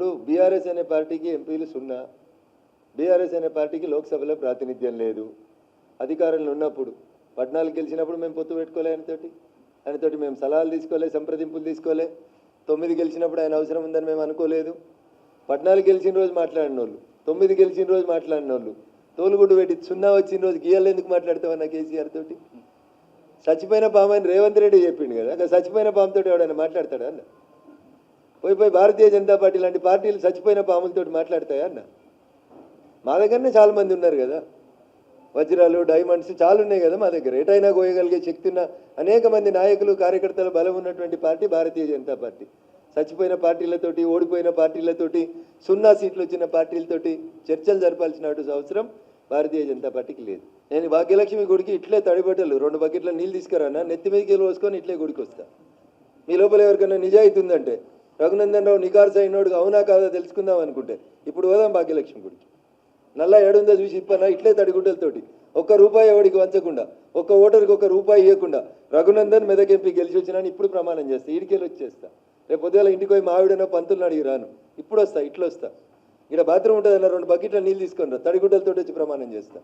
ఇప్పుడు బీఆర్ఎస్ అనే పార్టీకి ఎంపీలు సున్నా. బీఆర్ఎస్ అనే పార్టీకి లోక్సభలో ప్రాతినిధ్యం లేదు. అధికారంలో ఉన్నప్పుడు పద్నాలుగు గెలిచినప్పుడు మేము పొత్తు పెట్టుకోలే ఆయనతోటి ఆయనతోటి మేము సలహాలు తీసుకోలే సంప్రదింపులు తీసుకోలే. తొమ్మిది గెలిచినప్పుడు ఆయన అవసరం ఉందని మేము అనుకోలేదు. పద్నాలుగు గెలిచిన రోజు మాట్లాడిన వాళ్ళు తొమ్మిది గెలిచిన రోజు మాట్లాడిన వాళ్ళు తోలుగుడ్డు పెట్టి సున్నా వచ్చిన రోజు గీయాలు ఎందుకు మాట్లాడతామన్న కేసీఆర్ తోటి? చచ్చిపోయిన పాము అని రేవంత్ రెడ్డి చెప్పిండు కదా అక్కడ చచ్చిపోయిన పాముతో ఎవడైనా మాట్లాడతాడా అన్న? పోయి పోయి భారతీయ జనతా పార్టీ లాంటి పార్టీలు చచ్చిపోయిన పాములతో మాట్లాడతాయా అన్న? మా దగ్గరనే చాలా మంది ఉన్నారు కదా. వజ్రాలు డైమండ్స్ చాలా ఉన్నాయి కదా మా దగ్గర. ఎటైనా కోయగలిగే శక్తి ఉన్న అనేక మంది నాయకులు కార్యకర్తల బలం ఉన్నటువంటి పార్టీ భారతీయ జనతా పార్టీ. చచ్చిపోయిన పార్టీలతోటి ఓడిపోయిన పార్టీలతోటి సున్నా సీట్లు వచ్చిన పార్టీలతోటి చర్చలు జరపాల్సిన అవసరం భారతీయ జనతా పార్టీకి లేదు. నేను భాగ్యలక్ష్మి గుడికి ఇట్లే తడిబట్టలు రెండు బకెట్ల నీళ్ళు తీసుకురానా? నెత్తి మీదకి వెళ్ళి పోసుకొని ఇట్లే గుడికి వస్తా. మీ లోపల ఎవరికైనా నిజాయితీ ఉందంటే రఘునందన్ రావు నికార్స్ అయినోడు అవునా కాదా తెలుసుకుందాం అనుకుంటే. ఇప్పుడు పోదాం భాగ్యలక్ష్మి గురించి నల్ల ఏడుందో చూసి ఇప్పనా? ఇట్లే తడిగుడ్డలతోటి. ఒక్క రూపాయి ఎవడికి వంచకుండా ఒక్క ఓటర్కి ఒక్క రూపాయి ఇవ్వకుండా రఘునందన్ మెదక్ ఎంపీ గెలిచి వచ్చినా ఇప్పుడు ప్రమాణం చేస్తా. ఈడికెళ్ళి వచ్చేస్తా. రేపు పొద్దుగాల ఇంటికి పోయి మావిడనో పంతులను అడిగి రాను. ఇప్పుడు వస్తా ఇట్లా వస్తా ఇక్కడ బాత్రూమ్ ఉంటుంది అన్న రెండు బకెట్ల నీళ్ళు తీసుకొని రా. తడిగుడ్డలతో వచ్చి ప్రమాణం చేస్తా.